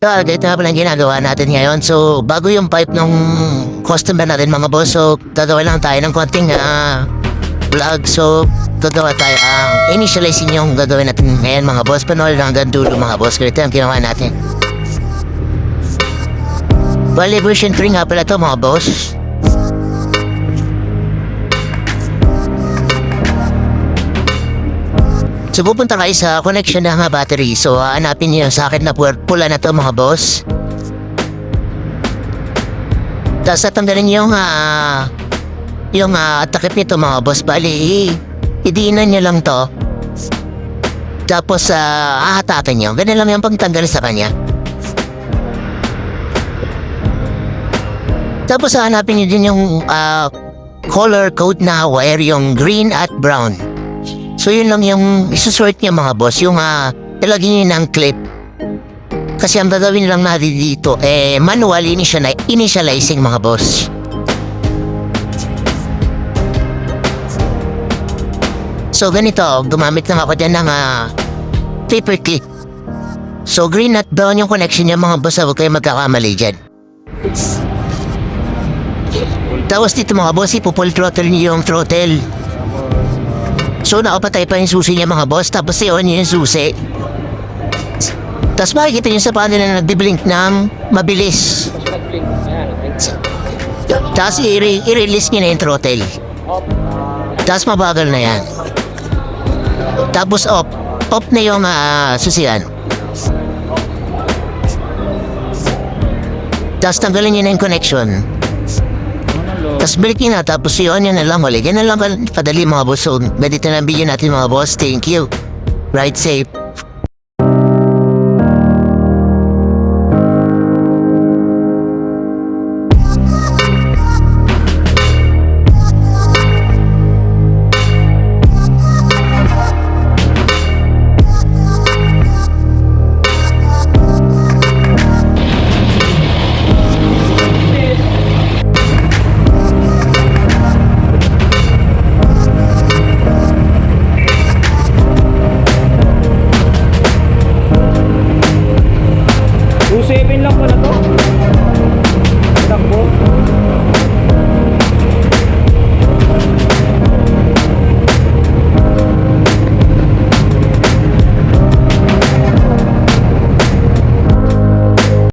So, ganito nga pala ginagawa natin ngayon. So, bago yung pipe ng customer natin mga boss, so gagawa lang tayo ng konting ah, vlog. So, gagawa tayo ang initializing yung gagawin natin ngayon mga boss. Lang hanggang dulo mga boss. Ganito ang ginawa natin. Bali, version 3 nga pala to mga boss. So pupunta kayo sa connection ng battery. So hanapin niyo yung socket na pu- pula na to mga boss. Tapos tatanggalin niyo yung ah, yung ah, takip nito mga boss. Bali, idiinan niyo lang to. Tapos ah, ahatakin niyo. Ganun lang yung pagtanggal sa kanya. Tapos hanapin niyo din yung ah, color code na wire, yung green at brown. So yun lang yung isusort niya mga boss, yung ah, ilagay niyo ng clip. Kasi ang gagawin lang natin dito, eh, manual initial, initializing mga boss. So ganito, gumamit lang ako dyan ng ah, paper clip. So green at brown yung connection niya mga boss, huwag kayo magkakamali dyan. Tapos dito mga boss, ipupull throttle niyo yung throttle. So nakapatay pa yung susi niya mga boss. Tapos i-on niya yung susi. Tapos makikita niyo sa panel na nagbiblink ng mabilis. Tapos i-release niya na yung throttle. Tapos mabagal na yan. Tapos off Off na yung ah, susian. Tapos tanggalin niya na yung connection Tapos balikin na, tapos i-on niya na lang. Yan na lang kadali mga boss. So, medyo na ang video natin mga boss. Thank you. Ride safe. 2.7 lang pala to. Takbo.